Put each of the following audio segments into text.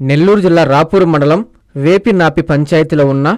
నెల్లూరు జిల్లా రాపూరు మండలం వేపినాపి పంచాయతీలో ఉన్న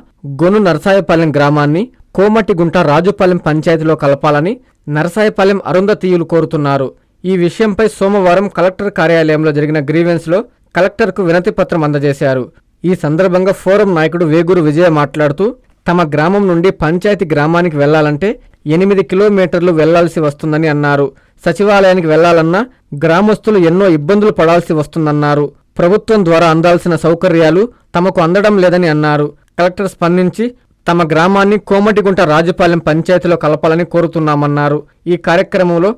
గొను నరసాయపాలెం గ్రామాన్ని కోమటిగుంట రాజుపాలెం పంచాయతీలో కలపాలని నరసాయపాలెం అరుంధతీయులు కోరుతున్నారు. ఈ విషయంపై సోమవారం కలెక్టర్ కార్యాలయంలో జరిగిన గ్రీవెన్స్లో కలెక్టర్కు వినతి పత్రం అందజేశారు. ఈ సందర్భంగా ఫోరం నాయకుడు వేగూరు విజయ మాట్లాడుతూ తమ గ్రామం నుండి పంచాయతీ గ్రామానికి వెళ్ళాలంటే ఎనిమిది కిలోమీటర్లు వెళ్ళాల్సి వస్తుందని అన్నారు. సచివాలయానికి వెళ్ళాలన్నా గ్రామస్తులు ఎన్నో ఇబ్బందులు పడాల్సి వస్తుందన్నారు. ప్రభుత్వం ద్వారా అందాల్సిన సౌకర్యాలు తమకు అందడం లేదని అన్నారు. కలెక్టర్ స్పందించి తమ గ్రామాన్ని కోమటిగుంట రాజుపాలెం పంచాయతీలో కలపాలని కోరుతున్నామన్నారు. ఈ కార్యక్రమంలో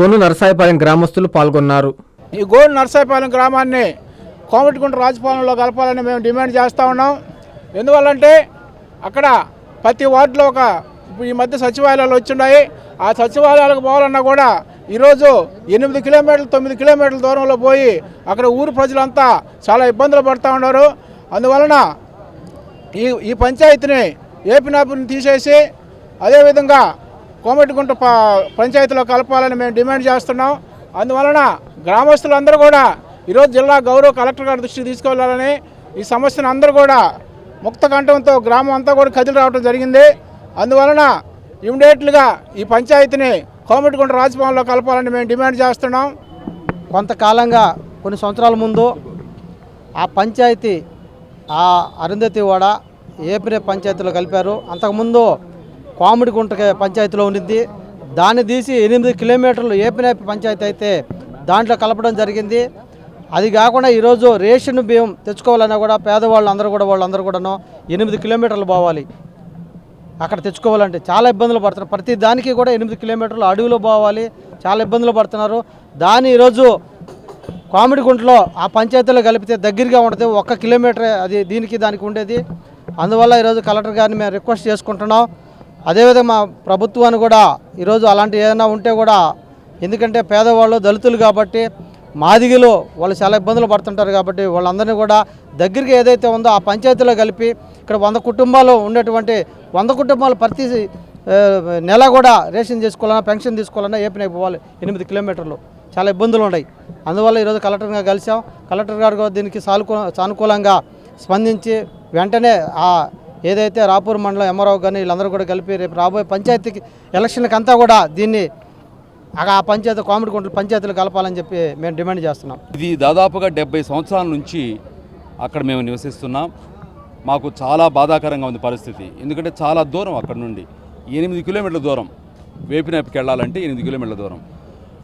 గొను నరసాయపాలెం గ్రామస్తులు పాల్గొన్నారు. ఈ గోడు నరసాయిపాలెం గ్రామాన్ని కోమటిగుంట రాజపాలెంలో కలపాలని మేము డిమాండ్ చేస్తూ ఉన్నాం. ఎందువల్లంటే అక్కడ ప్రతి వార్డులో ఒక ఈ మధ్య సచివాలయాలు వచ్చిన్నాయి. ఆ సచివాలయాలకు పోవాలన్నా కూడా ఈరోజు ఎనిమిది కిలోమీటర్లు తొమ్మిది కిలోమీటర్ల దూరంలో పోయి అక్కడ ఊరు ప్రజలంతా చాలా ఇబ్బందులు పడుతూ ఉన్నారు. అందువలన ఈ ఈ పంచాయతీని ఏపీనాపుని తీసేసి అదేవిధంగా కోమటిగుంట ప పంచాయతీలో కలపాలని మేము డిమాండ్ చేస్తున్నాం. అందువలన గ్రామస్తులందరూ కూడా ఈరోజు జిల్లా గౌరవ కలెక్టర్ గారి దృష్టికి తీసుకెళ్ళాలని ఈ సమస్యను అందరూ కూడా ముక్త కంఠంతో గ్రామం అంతా కూడా కదిలి రావడం జరిగింది. అందువలన ఇమీడియట్లుగా ఈ పంచాయతీని కోమటిగుంట రాజభవన్లో కలపాలని మేము డిమాండ్ చేస్తున్నాం. కొంతకాలంగా కొన్ని సంవత్సరాల ముందు ఆ పంచాయతీ ఆ అరుంధతి వాడ ఏపీ పంచాయతీలో కలిపారు. అంతకుముందు కోమటిగుంట పంచాయతీలో ఉండింది దాన్ని తీసి ఎనిమిది కిలోమీటర్లు ఏపీ పంచాయతీ అయితే దాంట్లో కలపడం జరిగింది. అది కాకుండా ఈరోజు రేషన్ బియ్యం తెచ్చుకోవాలన్నా కూడా పేదవాళ్ళు అందరూ కూడా వాళ్ళందరూ కూడాను ఎనిమిది కిలోమీటర్లు పోవాలి. అక్కడ తెచ్చుకోవాలంటే చాలా ఇబ్బందులు పడుతున్నారు. ప్రతి దానికి కూడా ఎనిమిది కిలోమీటర్లు అడవిలో పోవాలి. చాలా ఇబ్బందులు పడుతున్నారు. దాని ఈరోజు కామిడిగుంట్లో ఆ పంచాయతీలో కలిపితే దగ్గరగా ఉంటుంది ఒక్క కిలోమీటర్ అది దీనికి దానికి ఉండేది. అందువల్ల ఈరోజు కలెక్టర్ గారిని మేము రిక్వెస్ట్ చేసుకుంటున్నాం. అదేవిధంగా మా ప్రభుత్వాన్ని కూడా ఈరోజు అలాంటి ఏదైనా ఉంటే కూడా ఎందుకంటే పేదవాళ్ళు దళితులు కాబట్టి మాదిగలు వాళ్ళు చాలా ఇబ్బందులు పడుతుంటారు కాబట్టి వాళ్ళందరినీ కూడా దగ్గరికి ఏదైతే ఉందో ఆ పంచాయతీలో కలిపి ఇక్కడ వంద కుటుంబాలు ఉండేటువంటి వంద కుటుంబాలు ప్రతి నెల కూడా రేషన్ చేసుకోవాలన్నా పెన్షన్ తీసుకోవాలన్నా ఏపీ పోవాలి ఎనిమిది కిలోమీటర్లు. చాలా ఇబ్బందులు ఉన్నాయి. అందువల్ల ఈరోజు కలెక్టర్గా కలిసాం కలెక్టర్ గారు దీనికి సానుకూ సానుకూలంగా స్పందించి వెంటనే ఆ ఏదైతే రాపూర్ మండలం ఎంఆర్ఓ కానీ వీళ్ళందరూ కూడా కలిపి రేపు రాబోయే పంచాయతీకి ఎలక్షన్కి అంతా కూడా దీన్ని ఆ పంచాయతీ కామెడీ గుంటలు పంచాయతీలు కలపాలని చెప్పి మేము డిమాండ్ చేస్తున్నాం. ఇది దాదాపుగా డెబ్బై సంవత్సరాల నుంచి అక్కడ మేము నివసిస్తున్నాం. మాకు చాలా బాధాకరంగా ఉంది పరిస్థితి. ఎందుకంటే చాలా దూరం అక్కడ నుండి. ఎనిమిది కిలోమీటర్ల దూరం. వేపినప్పకి వెళ్ళాలంటే ఎనిమిది కిలోమీటర్ల దూరం.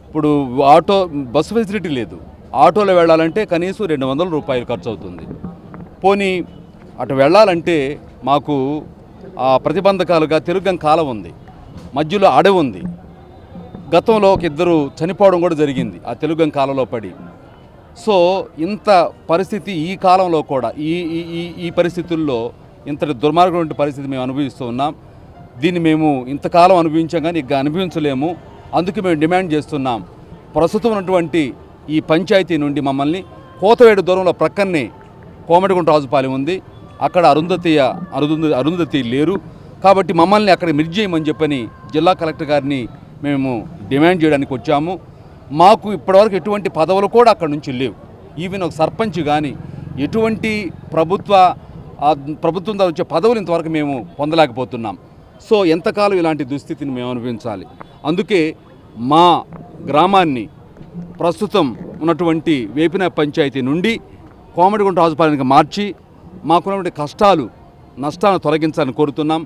ఇప్పుడు ఆటో బస్సు ఫెసిలిటీ లేదు. ఆటోలో వెళ్ళాలంటే కనీసం రెండు వందల రూపాయలు ఖర్చు అవుతుంది. పోనీ అటు వెళ్ళాలంటే మాకు ప్రతిబంధకాలుగా తిరుగం కాలం ఉంది. మధ్యలో అడవి ఉంది. గతంలో ఒక ఇద్దరు చనిపోవడం కూడా జరిగింది. ఆ తెలుగు కాలంలో పడి. సో ఇంత పరిస్థితి ఈ కాలంలో కూడా ఈ ఈ ఈ- ఈ పరిస్థితుల్లో ఇంతటి దుర్మార్గమైన పరిస్థితి మేము అనుభవిస్తూ ఉన్నాం. దీన్ని మేము ఇంతకాలం అనుభవించాం కానీ ఇక అనుభవించలేము. అందుకే మేము డిమాండ్ చేస్తున్నాం. ప్రస్తుతం ఉన్నటువంటి ఈ పంచాయతీ నుండి మమ్మల్ని కోతవేడు దూరంలో ప్రక్కనే కోమటిగుంట రాజుపాలెం ఉంది. అక్కడ అరుంధతీయ అరుంధ అరుంధతి లేరు. కాబట్టి మమ్మల్ని అక్కడ మిర్చి చేయమని చెప్పని జిల్లా కలెక్టర్ గారిని మేము డిమాండ్ చేయడానికి వచ్చాము. మాకు ఇప్పటివరకు ఎటువంటి పదవులు కూడా అక్కడ నుంచి లేవు. ఈవెన్ ఒక సర్పంచ్ కానీ ఎటువంటి ప్రభుత్వ ప్రభుత్వం ద్వారా వచ్చే పదవులు ఇంతవరకు మేము పొందలేకపోతున్నాం. సో ఎంతకాలం ఇలాంటి దుస్థితిని మేము అనుభవించాలి? అందుకే మా గ్రామాన్ని ప్రస్తుతం ఉన్నటువంటి వేపిన పంచాయతీ నుండి కోమటిగుంట రాజుపాలెనికి మార్చి మాకున్నటువంటి కష్టాలు నష్టాలను తొలగించాలని కోరుతున్నాం.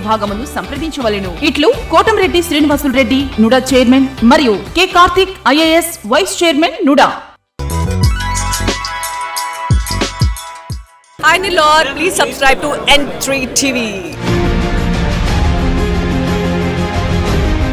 విభాగమును సంప్రదించవలెను. ఇట్లు కోటంరెడ్డి శ్రీనివాసులు రెడ్డి నుడా చైర్మన్ మరియు K Karthik IAS vice chairman NUDA. Hi Nilor, please subscribe to N3 TV